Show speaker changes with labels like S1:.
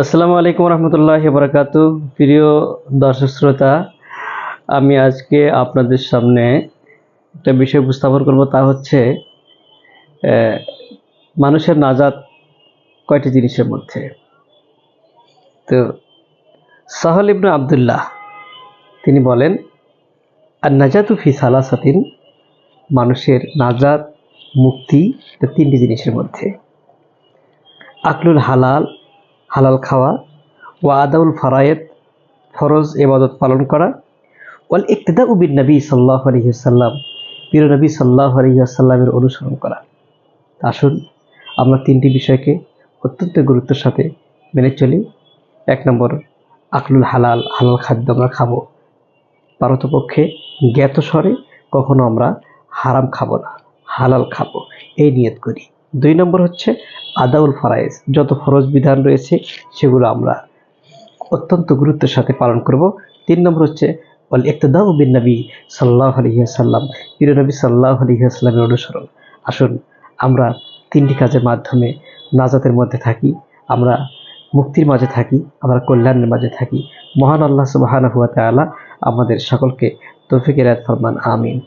S1: আসসালামু আলাইকুম রহমতুল্লাহ বরকাত প্রিয় দর্শক শ্রোতা, আমি আজকে আপনাদের সামনে একটা বিষয় উপস্থাপন করব, তা হচ্ছে মানুষের নাজাত কয়টি জিনিসের মধ্যে? তো, সাহল ইবনু আবদুল্লাহ, তিনি বলেন আর নাজাতু ফি সালাসাতিন, মানুষের নাজাত, মুক্তি তিনটি জিনিসের মধ্যে। আকলুল হালাল হালাল খাওয়া ও আদাউল ফারায়েত, ফরজ এবাদত পালন করা, ওয়াল ইকতদা উবিন নবী সাল্লাহ আলহিহাল্লাম প্রিয় নবী সাল্লাহ আলহিহাল্লামের অনুসরণ করা। আসুন, আমরা তিনটি বিষয়কে অত্যন্ত গুরুত্বের সাথে মেনে চলি। এক নম্বর, আকলুল হালাল হালাল খাদ্য আমরা খাব। পারতপক্ষে জ্ঞাত স্বরে কখনো আমরা হারাম খাব না, হালাল খাব। এই নিয়ত করি। দুই নম্বর হচ্ছে আদাউল ফরায়েজ। যত ফরজ বিধান রয়েছে, সেগুলো আমরা অত্যন্ত গুরুত্বের সাথে পালন করব। তিন নম্বর হচ্ছে বল ইকতদাউ বিন নবী সাল্লাহ আলহিহাসাল্লাম প্রিয় নবী সাল্লাহ আলহিহাস্লামের অনুসরণ। আসুন, আমরা তিনটি কাজের মাধ্যমে নাজাতের মধ্যে থাকি, আমরা মুক্তির মাঝে থাকি, আমরা কল্যাণের মাঝে থাকি। মহান আল্লাহ সুবাহান হুয়া তালা আমাদের সকলকে তৌফিকের ফরমান, আমিন।